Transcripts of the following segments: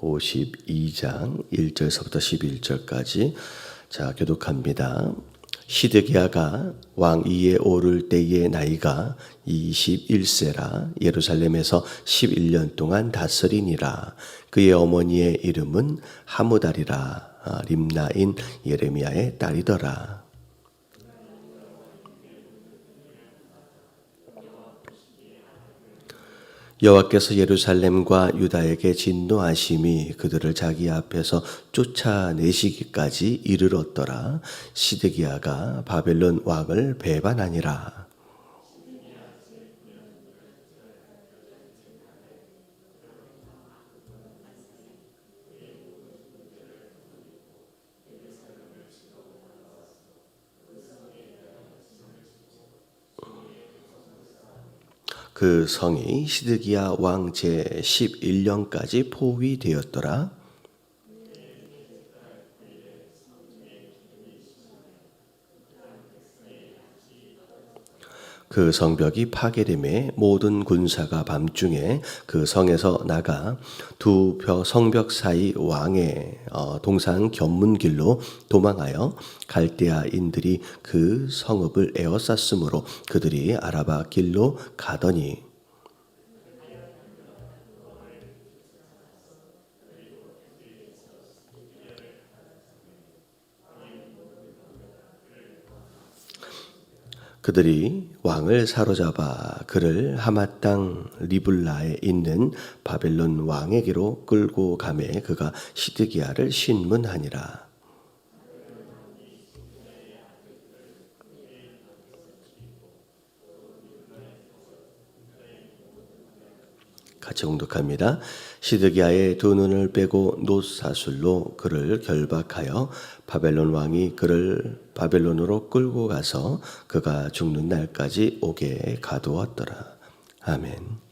52장 1절서부터 11절까지 자 교독합니다. 시드기야가 왕 위에 오를 때의 나이가 21세라. 예루살렘에서 11년 동안 다스리니라. 그의 어머니의 이름은 하무달이라. 아, 림나인 예레미야의 딸이더라 여호와께서 예루살렘과 유다에게 진노하심이 그들을 자기 앞에서 쫓아내시기까지 이르렀더라. 시드기야가 바벨론 왕을 배반하니라. 그 성이 시드기야 왕 제 11년까지 포위되었더라. 그 성벽이 파괴됨에 모든 군사가 밤중에 그 성에서 나가 두벼 성벽 사이 왕의 어, 동상 견문길로 도망하여 갈대아인들이 그 성읍을 에워쌌으므로 그들이 아라바 길로 가더니. 그들이 왕을 사로잡아 그를 하맛 땅 리블라에 있는 바벨론 왕에게로 끌고 가매 그가 시드기야를 신문하니라. 같이 공독합니다. 시드기야의 두 눈을 빼고 노사술로 그를 결박하여 바벨론 왕이 그를 바벨론으로 끌고 가서 그가 죽는 날까지 옥에 가두었더라. 아멘.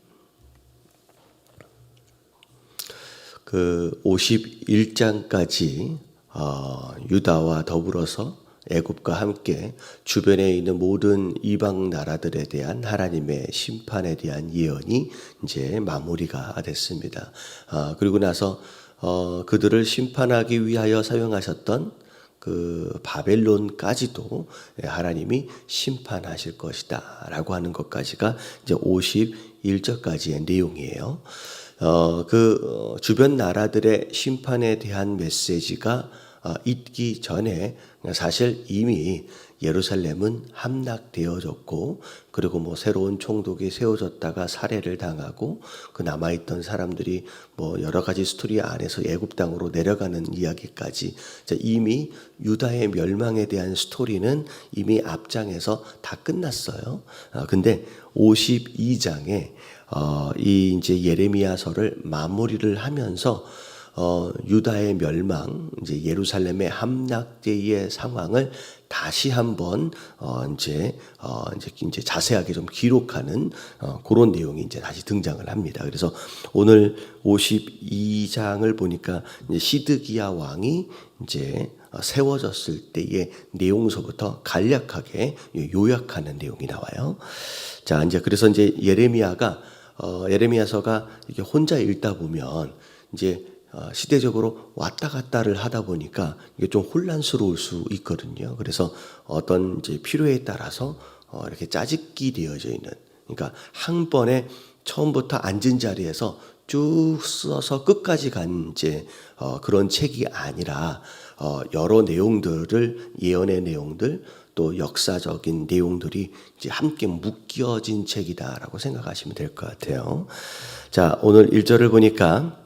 그 51장까지 어, 유다와 더불어서 애굽과 함께 주변에 있는 모든 이방 나라들에 대한 하나님의 심판에 대한 예언이 이제 마무리가 됐습니다. 아, 그리고 나서 어, 그들을 심판하기 위하여 사용하셨던 그 바벨론까지도 하나님이 심판하실 것이다 라고 하는 것까지가 이제 51절까지의 내용이에요. 어, 그 어, 주변 나라들의 심판에 대한 메시지가 어, 있기 전에 사실 이미 예루살렘은 함락되어졌고 그리고 뭐 새로운 총독이 세워졌다가 살해를 당하고 그 남아 있던 사람들이 뭐 여러 가지 스토리 안에서 애굽 땅으로 내려가는 이야기까지 이미 유다의 멸망에 대한 스토리는 이미 앞장에서 다 끝났어요. 아, 근데 52장에 어, 이 이제 예레미야서를 마무리를 하면서 어, 유다의 멸망, 이제 예루살렘의 함락대의 상황을 다시 한번 어, 이제 어, 이제 이제 자세하게 좀 기록하는 어, 그런 내용이 이제 다시 등장을 합니다. 그래서 오늘 52장을 보니까 이제 시드기야 왕이 이제 어, 세워졌을 때의 내용서부터 간략하게 요약하는 내용이 나와요. 자, 이제 그래서 이제 예레미야가 어, 예레미야서가 이게 혼자 읽다 보면 이제 어, 시대적으로 왔다 갔다를 하다 보니까 이게 좀 혼란스러울 수 있거든요. 그래서 어떤 이제 필요에 따라서 어, 이렇게 짜집기 되어져 있는 그러니까 한 번에 처음부터 앉은 자리에서 쭉 써서 끝까지 간 이제 어, 그런 책이 아니라 여러 내용들을 예언의 내용들 또 역사적인 내용들이 이제 함께 묶여진 책이다라고 생각하시면 될 것 같아요. 자, 오늘 1절을 보니까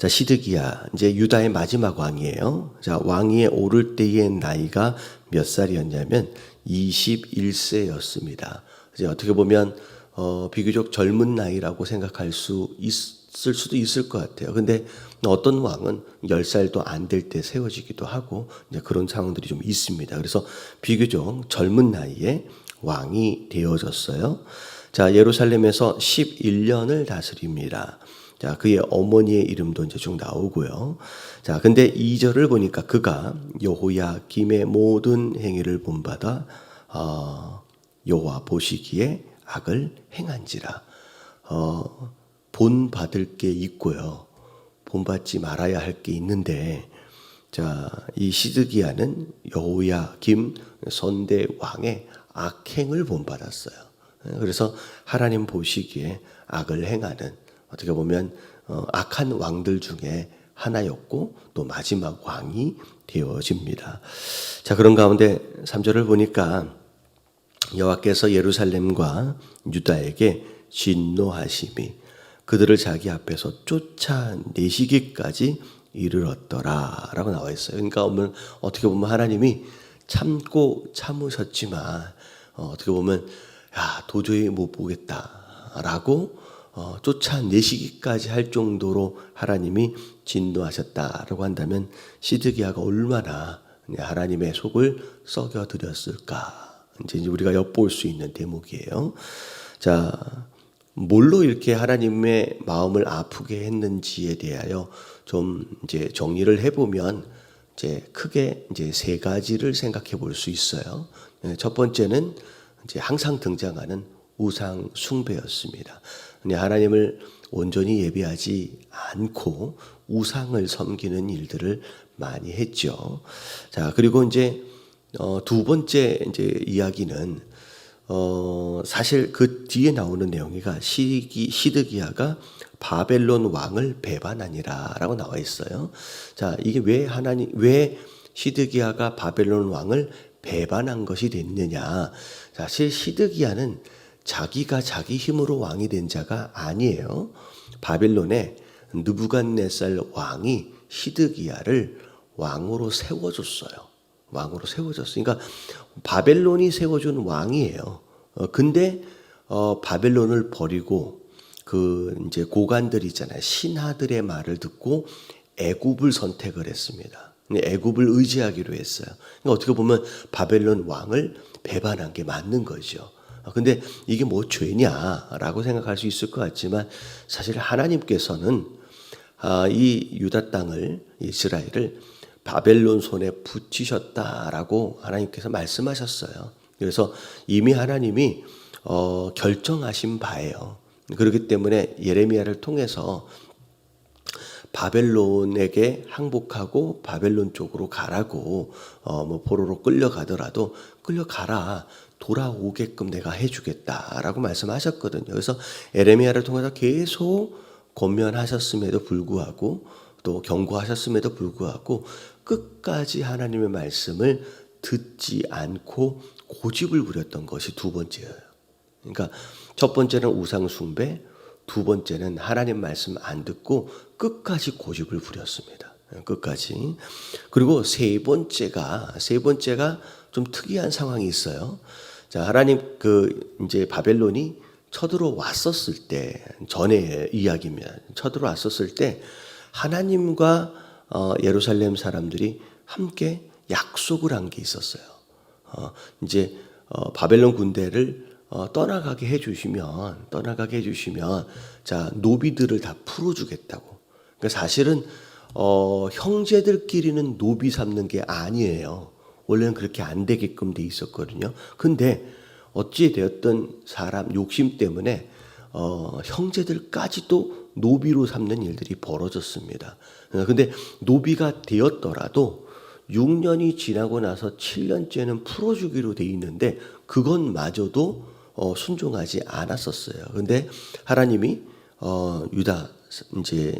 자, 시드기야. 이제 유다의 마지막 왕이에요. 자, 왕위에 오를 때의 나이가 몇 살이었냐면 21세였습니다. 이제 어떻게 보면 어, 비교적 젊은 나이라고 생각할 수 있을 수도 있을 것 같아요. 근데 어떤 왕은 10살도 안 될 때 세워지기도 하고 이제 그런 상황들이 좀 있습니다. 그래서 비교적 젊은 나이에 왕이 되어졌어요. 자, 예루살렘에서 11년을 다스립니다. 자, 그의 어머니의 이름도 이제 쭉 나오고요. 자, 근데 2절을 보니까 그가 여호야 김의 모든 행위를 본받아 어, 여호와 보시기에 악을 행한지라 어, 본 받을 게 있고요. 본 받지 말아야 할 게 있는데 자, 이 시드기야는 여호야 김 선대 왕의 악행을 본받았어요. 그래서 하나님 보시기에 악을 행하는 어떻게 보면 어, 악한 왕들 중에 하나였고 또 마지막 왕이 되어집니다. 자, 그런 가운데 3절을 보니까 여호와께서 예루살렘과 유다에게 진노하심이 그들을 자기 앞에서 쫓아내시기까지 이르렀더라라고 나와 있어요. 그러니까 오늘 어떻게 보면 하나님이 참고 참으셨지만 어, 떻게 보면 야 도저히 못 보겠다라고 어, 쫓아내시기까지 할 정도로 하나님이 진노하셨다라고 한다면 시드기야가 얼마나 하나님의 속을 썩여 드렸을까 이제 우리가 엿볼 수 있는 대목이에요. 자, 뭘로 이렇게 하나님의 마음을 아프게 했는지에 대하여 좀 이제 정리를 해보면 이제 크게 이제 세 가지를 생각해 볼 수 있어요. 네, 첫 번째는 이제 항상 등장하는 우상 숭배였습니다. 하나님을 온전히 예배하지 않고 우상을 섬기는 일들을 많이 했죠. 자, 그리고 이제 어, 두 번째 이제 이야기는 어, 사실 그 뒤에 나오는 내용이가 시기, 시드기야가 바벨론 왕을 배반하니라라고 나와 있어요. 자, 이게 왜 하나님, 왜 시드기야가 바벨론 왕을 배반한 것이 됐느냐. 사실 시드기야는 자기가 자기 힘으로 왕이 된 자가 아니에요. 바벨론에 느부갓네살 왕이 시드기야를 왕으로 세워줬어요. 왕으로 세워졌어요. 그러니까 바벨론이 세워준 왕이에요. 어, 근데 어, 바벨론을 버리고 그 이제 고관들 있잖아요. 신하들의 말을 듣고 애굽을 선택을 했습니다. 애굽을 의지하기로 했어요. 그러니까 어떻게 보면 바벨론 왕을 배반한 게 맞는 거죠. 어, 근데 이게 뭐 죄냐라고 생각할 수 있을 것 같지만 사실 하나님께서는 아, 이 유다 땅을 이스라엘을 바벨론 손에 붙이셨다라고 하나님께서 말씀하셨어요. 그래서 이미 하나님이 어, 결정하신 바예요. 그렇기 때문에 예레미야를 통해서 바벨론에게 항복하고 바벨론 쪽으로 가라고 어, 뭐 포로로 끌려가더라도 끌려가라 돌아오게끔 내가 해주겠다라고 말씀하셨거든요. 그래서 에레미야를 통해서 계속 권면하셨음에도 불구하고 또 경고하셨음에도 불구하고 끝까지 하나님의 말씀을 듣지 않고 고집을 부렸던 것이 두 번째예요. 그러니까 첫 번째는 우상 숭배, 두 번째는 하나님 말씀 안 듣고 끝까지 고집을 부렸습니다. 끝까지. 그리고 세 번째가 세 번째가 좀 특이한 상황이 있어요. 자, 하나님 그 이제 바벨론이 쳐들어왔었을 때 전의 이야기입니다. 쳐들어왔었을 때 하나님과 어, 예루살렘 사람들이 함께 약속을 한 게 있었어요. 어, 이제 어, 바벨론 군대를 어, 떠나가게 해주시면 떠나가게 해주시면 자 노비들을 다 풀어주겠다고. 그러니까 사실은 어, 형제들끼리는 노비 삼는 게 아니에요. 원래는 그렇게 안 되게끔 돼 있었거든요. 근데 어찌 되었던 사람 욕심 때문에 어, 형제들까지도 노비로 삼는 일들이 벌어졌습니다. 어, 근데 노비가 되었더라도 6년이 지나고 나서 7년째는 풀어주기로 돼 있는데 그것마저도 어, 순종하지 않았었어요. 근데 하나님이 어, 유다 이제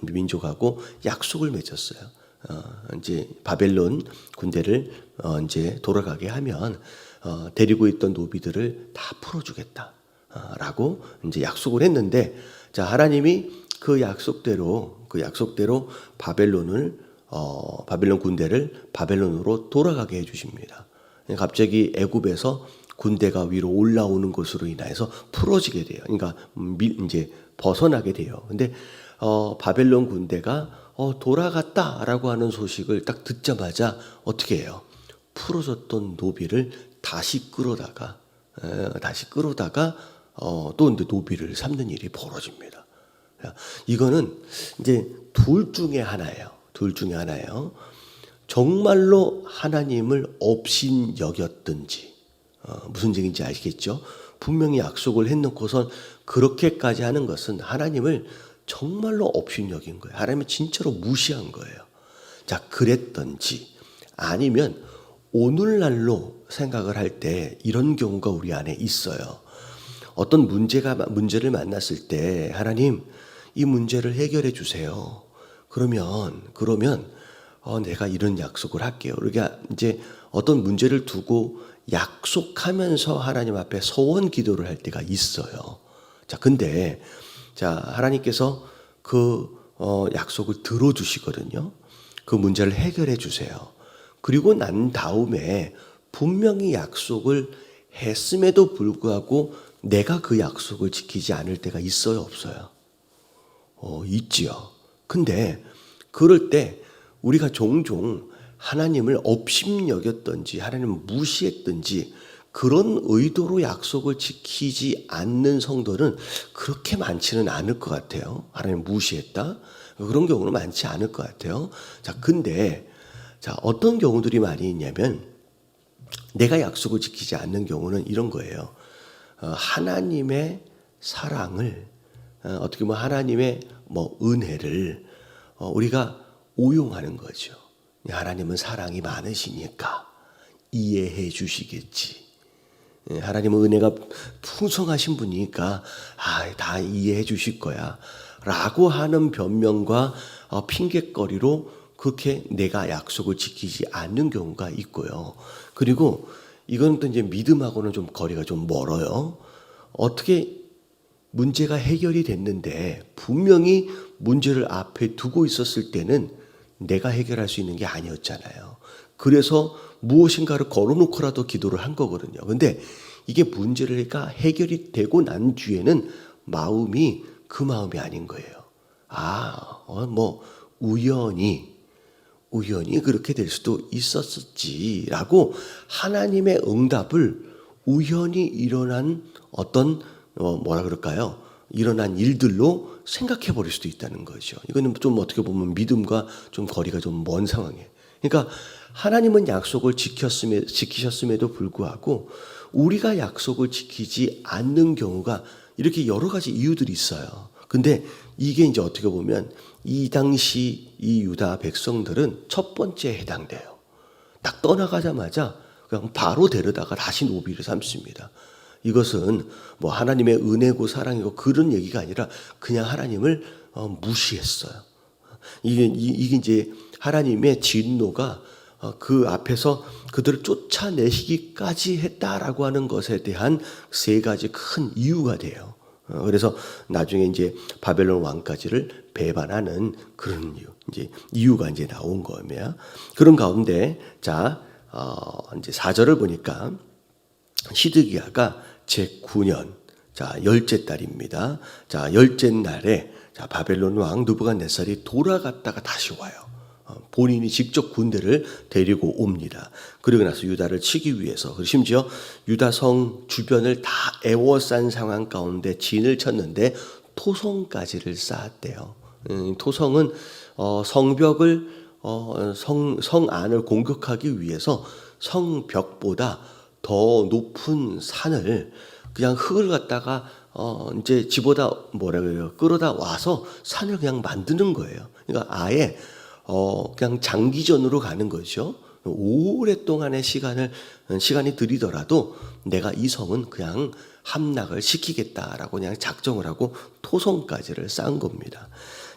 민족하고 약속을 맺었어요. 어, 이제 바벨론 군대를 어, 이제 돌아가게 하면 어, 데리고 있던 노비들을 다 풀어주겠다라고 이제 약속을 했는데 자 하나님이 그 약속대로 그 약속대로 바벨론을 어, 바벨론 군대를 바벨론으로 돌아가게 해주십니다. 갑자기 애굽에서 군대가 위로 올라오는 것으로 인해서 풀어지게 돼요. 그러니까 밀, 이제 벗어나게 돼요. 근데 어, 바벨론 군대가 어, 돌아갔다라고 하는 소식을 딱 듣자마자 어떻게 해요? 풀어졌던 노비를 다시 끌어다가 에, 다시 끌어다가 어, 또 근데 노비를 삼는 일이 벌어집니다. 이거는 이제 둘 중에 하나예요. 둘 중에 하나예요. 정말로 하나님을 업신 여겼든지 어, 무슨 얘기인지 아시겠죠? 분명히 약속을 해놓고선 그렇게까지 하는 것은 하나님을 정말로 업신여긴 거예요. 하나님은 진짜로 무시한 거예요. 자, 그랬던지 아니면 오늘날로 생각을 할 때 이런 경우가 우리 안에 있어요. 어떤 문제가 문제를 만났을 때 하나님 이 문제를 해결해 주세요. 그러면 그러면 어, 내가 이런 약속을 할게요. 그러니까 이제 어떤 문제를 두고 약속하면서 하나님 앞에 소원 기도를 할 때가 있어요. 자, 근데 자 하나님께서 그 어, 약속을 들어주시거든요. 그 문제를 해결해 주세요. 그리고 난 다음에 분명히 약속을 했음에도 불구하고 내가 그 약속을 지키지 않을 때가 있어요, 없어요? 어, 있지요. 근데 그럴 때 우리가 종종 하나님을 업심여겼던지 하나님을 무시했던지 그런 의도로 약속을 지키지 않는 성도는 그렇게 많지는 않을 것 같아요. 하나님 무시했다? 그런 경우는 많지 않을 것 같아요. 자, 근데 자, 어떤 경우들이 많이 있냐면 내가 약속을 지키지 않는 경우는 이런 거예요. 어, 하나님의 사랑을 어, 어떻게 보면 하나님의 뭐 은혜를 어, 우리가 오용하는 거죠. 하나님은 사랑이 많으시니까 이해해 주시겠지. 예, 하나님은 은혜가 풍성하신 분이니까 아, 다 이해해 주실 거야. 라고 하는 변명과 어, 핑계거리로 그렇게 내가 약속을 지키지 않는 경우가 있고요. 그리고 이건 또 이제 믿음하고는 좀 거리가 좀 멀어요. 어떻게 문제가 해결이 됐는데 분명히 문제를 앞에 두고 있었을 때는 내가 해결할 수 있는 게 아니었잖아요. 그래서 무엇인가를 걸어놓고라도 기도를 한 거거든요. 근데 이게 문제가 해결이 되고 난 뒤에는 마음이 그 마음이 아닌 거예요. 아, 어, 뭐 우연히 우연히 그렇게 될 수도 있었지라고 하나님의 응답을 우연히 일어난 어떤 어, 뭐라 그럴까요? 일어난 일들로 생각해 버릴 수도 있다는 거죠. 이거는 좀 어떻게 보면 믿음과 좀 거리가 좀 먼 상황이에요. 그러니까 하나님은 약속을 지켰음에, 지키셨음에도 불구하고 우리가 약속을 지키지 않는 경우가 이렇게 여러 가지 이유들이 있어요. 근데 이게 이제 어떻게 보면 이 당시 이 유다 백성들은 첫 번째에 해당돼요. 딱 떠나가자마자 그냥 바로 데려다가 다시 노비를 삼습니다. 이것은 뭐 하나님의 은혜고 사랑이고 그런 얘기가 아니라 그냥 하나님을 어, 무시했어요. 이게 이게 이제 하나님의 진노가 어, 그 앞에서 그들을 쫓아내시기까지 했다라고 하는 것에 대한 세 가지 큰 이유가 돼요. 어, 그래서 나중에 이제 바벨론 왕까지를 배반하는 그런 이유, 이제 이유가 이제 나온 거예요. 그런 가운데 자 어, 이제 사절을 보니까 시드기야가 제 9년 자 열째 달입니다. 자 열째 날에 자 바벨론 왕 누부갓네살이 돌아갔다가 다시 와요. 어, 본인이 직접 군대를 데리고 옵니다. 그리고 나서 유다를 치기 위해서 심지어 유다 성 주변을 다 애워싼 상황 가운데 진을 쳤는데 토성까지를 쌓았대요. 음, 토성은 어, 성벽을 어, 성, 성 안을 공격하기 위해서 성벽보다 더 높은 산을 그냥 흙을 갖다가 어 이제 집어다 뭐라 그래요 끌어다 와서 산을 그냥 만드는 거예요. 그러니까 아예 어 그냥 장기전으로 가는 거죠. 오랫동안의 시간을 시간이 들이더라도 내가 이 성은 그냥 함락을 시키겠다라고 그냥 작정을 하고 토성까지를 쌓은 겁니다.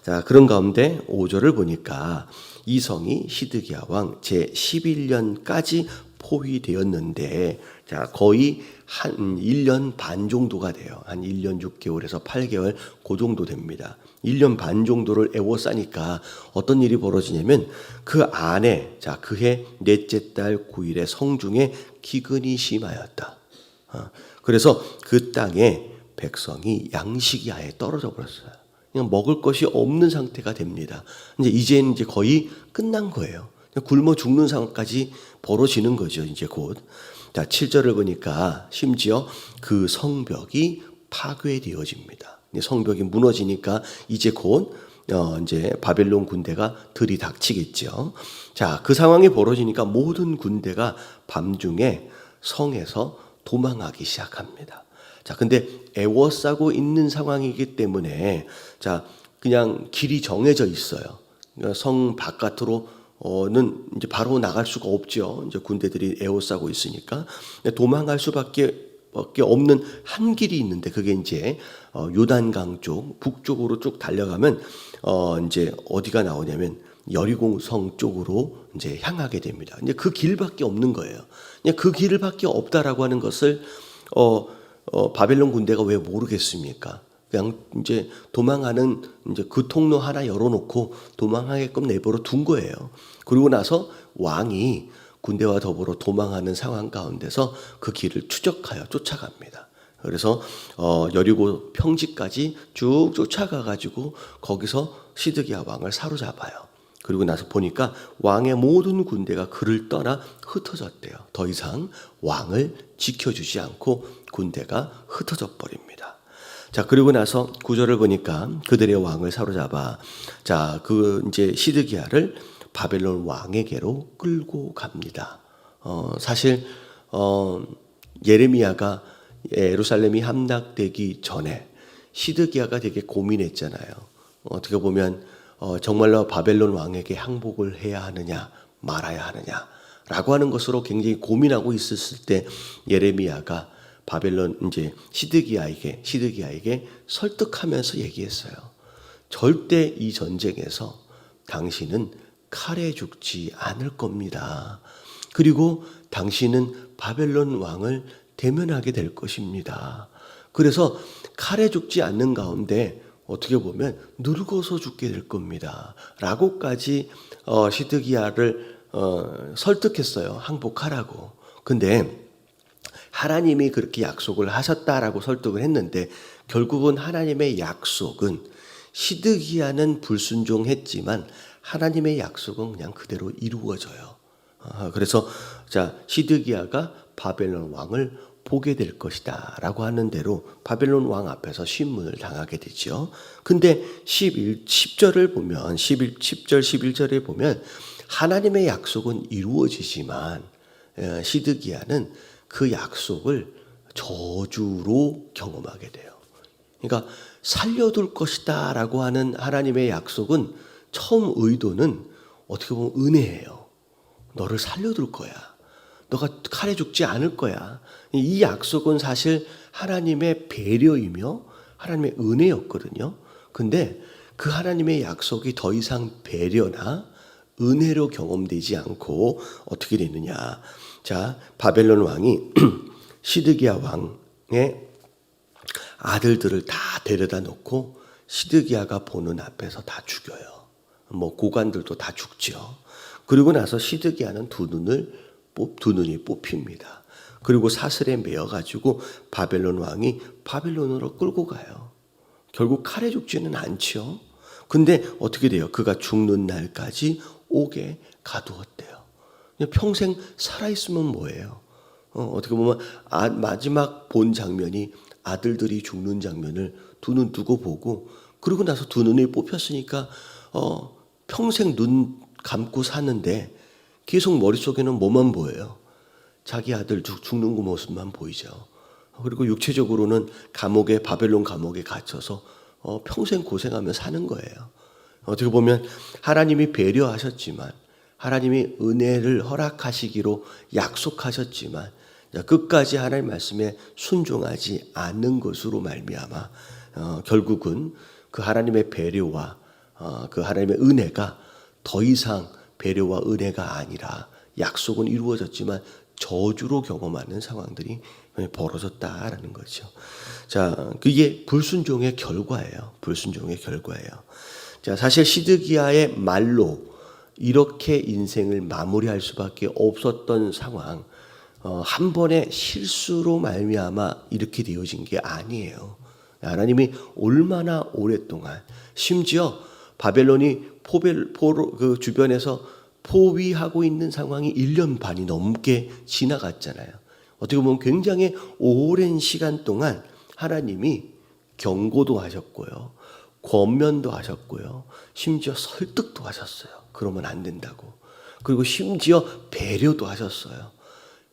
자, 그런 가운데 5절을 보니까 이 성이 시드기야 왕 제 11년까지 포위되었는데 자, 거의 한 1년 반 정도가 돼요. 한 1년 6개월에서 8개월 그 정도 됩니다. 1년 반 정도를 애워싸니까 어떤 일이 벌어지냐면 그 안에 자, 그해 넷째 달 9일에 성중에 기근이 심하였다. 어, 그래서 그 땅에 백성이 양식이 아예 떨어져 버렸어요. 그냥 먹을 것이 없는 상태가 됩니다. 이제 이제는 이제 거의 끝난 거예요. 굶어 죽는 상황까지 벌어지는 거죠. 이제 곧. 자, 7절을 보니까 심지어 그 성벽이 파괴되어집니다. 성벽이 무너지니까 이제 곧 어, 이제 바벨론 군대가 들이닥치겠죠. 자, 그 상황이 벌어지니까 모든 군대가 밤중에 성에서 도망하기 시작합니다. 자, 근데 애워싸고 있는 상황이기 때문에 자, 그냥 길이 정해져 있어요. 그러니까 성 바깥으로 는 이제 바로 나갈 수가 없죠. 이제 군대들이 에워싸고 있으니까 도망갈 수밖에 밖에 없는 한 길이 있는데 그게 이제 어, 요단강 쪽 북쪽으로 쭉 달려가면 어 이제 어디가 나오냐면 여리고성 쪽으로 이제 향하게 됩니다. 이제 그 길밖에 없는 거예요. 그 길밖에 없다라고 하는 것을 어, 어 바벨론 군대가 왜 모르겠습니까? 그냥 이제 도망하는 이제 그 통로 하나 열어놓고 도망하게끔 내버려 둔 거예요. 그리고 나서 왕이 군대와 더불어 도망하는 상황 가운데서 그 길을 추적하여 쫓아갑니다. 그래서 어, 여리고 평지까지 쭉 쫓아가 가지고 거기서 시드기야 왕을 사로잡아요. 그리고 나서 보니까 왕의 모든 군대가 그를 떠나 흩어졌대요. 더 이상 왕을 지켜주지 않고 군대가 흩어져 버립니다. 자, 그리고 나서 구절을 보니까 그들의 왕을 사로잡아 자, 그 이제 시드기야를 바벨론 왕에게로 끌고 갑니다. 어, 사실 어, 예레미야가 예루살렘이 함락되기 전에 시드기야가 되게 고민했잖아요. 어떻게 보면 어, 정말로 바벨론 왕에게 항복을 해야 하느냐 말아야 하느냐라고 하는 것으로 굉장히 고민하고 있었을 때 예레미야가 바벨론 이제 시드기야에게 시드기야에게 설득하면서 얘기했어요. 절대 이 전쟁에서 당신은 칼에 죽지 않을 겁니다. 그리고 당신은 바벨론 왕을 대면하게 될 것입니다. 그래서 칼에 죽지 않는 가운데 어떻게 보면 늙어서 죽게 될 겁니다. 라고까지 어, 시드기야를 어, 설득했어요. 항복하라고. 근데 하나님이 그렇게 약속을 하셨다라고 설득을 했는데 결국은 하나님의 약속은 시드기야는 불순종했지만 하나님의 약속은 그냥 그대로 이루어져요. 아, 그래서 자 시드기야가 바벨론 왕을 보게 될 것이다 라고 하는 대로 바벨론 왕 앞에서 신문을 당하게 되죠. 근데 11 10절을 보면 11 10절 11절에 보면 하나님의 약속은 이루어지지만 예, 시드기야는 그 약속을 저주로 경험하게 돼요. 그러니까 살려둘 것이다 라고 하는 하나님의 약속은 처음 의도는 어떻게 보면 은혜예요. 너를 살려둘 거야. 너가 칼에 죽지 않을 거야. 이 약속은 사실 하나님의 배려이며 하나님의 은혜였거든요. 근데 그 하나님의 약속이 더 이상 배려나 은혜로 경험되지 않고 어떻게 되느냐. 자, 바벨론 왕이 시드기야 왕의 아들들을 다 데려다 놓고 시드기야가 보는 앞에서 다 죽여요. 뭐 고관들도 다 죽죠. 그리고 나서 시드기야는 두 눈을 뽑, 두 눈이 뽑힙니다. 그리고 사슬에 매어 가지고 바벨론 왕이 바벨론으로 끌고 가요. 결국 칼에 죽지는 않죠. 근데 어떻게 돼요? 그가 죽는 날까지 옥에 가두었대요. 평생 살아 있으면 뭐예요? 어, 떻게 보면 아, 마지막 본 장면이 아들들이 죽는 장면을 두 눈 두고 보고 그러고 나서 두 눈이 뽑혔으니까 어, 평생 눈 감고 사는데 계속 머릿속에는 뭐만 보여요? 자기 아들 죽는 그 모습만 보이죠. 그리고 육체적으로는 감옥에 바벨론 감옥에 갇혀서 어, 평생 고생하며 사는 거예요. 어떻게 보면 하나님이 배려하셨지만 하나님이 은혜를 허락하시기로 약속하셨지만 끝까지 하나님 말씀에 순종하지 않는 것으로 말미암아 어, 결국은 그 하나님의 배려와 어, 그 하나님의 은혜가 더 이상 배려와 은혜가 아니라 약속은 이루어졌지만 저주로 경험하는 상황들이 벌어졌다라는 거죠. 자, 그게 불순종의 결과예요. 불순종의 결과예요. 자, 사실 시드기야의 말로 이렇게 인생을 마무리할 수밖에 없었던 상황, 어, 한 번의 실수로 말미암아 이렇게 되어진 게 아니에요. 하나님이 얼마나 오랫동안 심지어 바벨론이 포벨 포로 그 주변에서 포위하고 있는 상황이 1년 반이 넘게 지나갔잖아요. 어떻게 보면 굉장히 오랜 시간 동안 하나님이 경고도 하셨고요. 권면도 하셨고요. 심지어 설득도 하셨어요. 그러면 안 된다고. 그리고 심지어 배려도 하셨어요.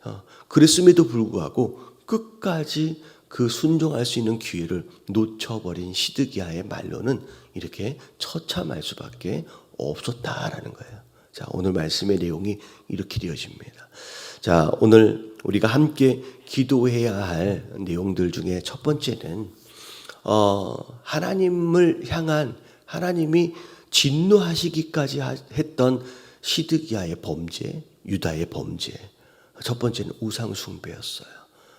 어, 그랬음에도 불구하고 끝까지 그 순종할 수 있는 기회를 놓쳐버린 시드기야의 말로는 이렇게 처참할 수밖에 없었다라는 거예요. 자, 오늘 말씀의 내용이 이렇게 되어집니다. 자, 오늘 우리가 함께 기도해야 할 내용들 중에 첫 번째는 어, 하나님을 향한 하나님이 진노하시기까지 하- 했던 시드기야의 범죄, 유다의 범죄. 첫 번째는 우상 숭배였어요.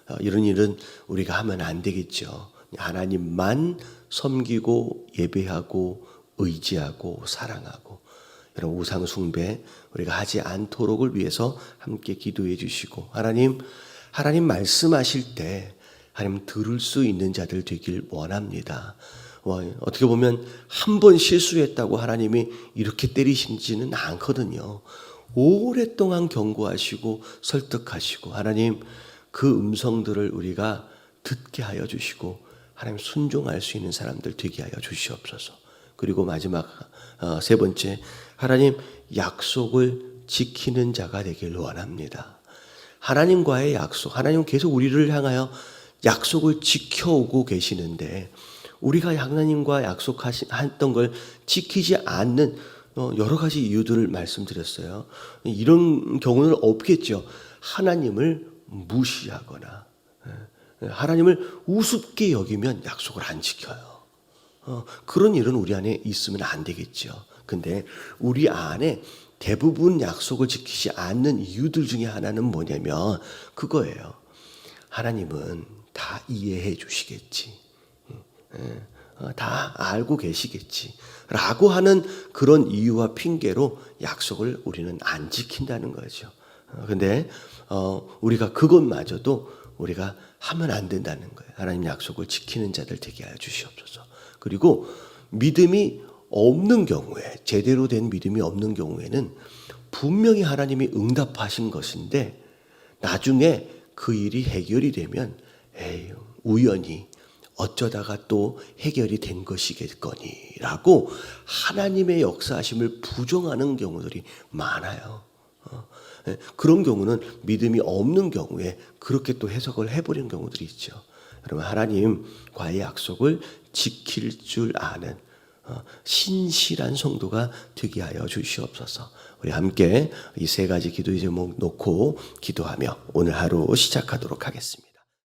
어, 이런 일은 우리가 하면 안 되겠죠. 하나님만 섬기고 예배하고 의지하고 사랑하고 이런 우상 숭배 우리가 하지 않도록을 위해서 함께 기도해 주시고 하나님 하나님 말씀하실 때 하나님 들을 수 있는 자들 되길 원합니다. 와, 어떻게 보면 한 번 실수했다고 하나님이 이렇게 때리시지는 않거든요. 오랫동안 경고하시고 설득하시고 하나님 그 음성들을 우리가 듣게 하여 주시고 하나님 순종할 수 있는 사람들 되게 하여 주시옵소서. 그리고 마지막 어, 세 번째 하나님 약속을 지키는 자가 되길 원합니다. 하나님과의 약속, 하나님 계속 우리를 향하여 약속을 지켜오고 계시는데 우리가 하나님과 약속하셨던 걸 지키지 않는 어, 여러 가지 이유들을 말씀드렸어요. 이런 경우는 없겠죠. 하나님을 무시하거나 예, 하나님을 우습게 여기면 약속을 안 지켜요. 어, 그런 일은 우리 안에 있으면 안 되겠죠. 근데 우리 안에 대부분 약속을 지키지 않는 이유들 중에 하나는 뭐냐면 그거예요. 하나님은 다 이해해 주시겠지. 예, 어, 다 알고 계시겠지. 라고 하는 그런 이유와 핑계로 약속을 우리는 안 지킨다는 거죠. 어, 근데, 어, 우리가 그것마저도 우리가 하면 안 된다는 거예요. 하나님 약속을 지키는 자들 되게 하여 주시옵소서. 그리고 믿음이 없는 경우에, 제대로 된 믿음이 없는 경우에는 분명히 하나님이 응답하신 것인데 나중에 그 일이 해결이 되면 에이, 우연히 어쩌다가 또 해결이 된 것이겠거니라고 하나님의 역사하심을 부정하는 경우들이 많아요. 어, 예, 그런 경우는 믿음이 없는 경우에 그렇게 또 해석을 해버리는 경우들이 있죠. 여러분 하나님과의 약속을 지킬 줄 아는 어, 신실한 성도가 되게 하여 주시옵소서. 우리 함께 이 세 가지 기도 제목 놓고 기도하며 오늘 하루 시작하도록 하겠습니다.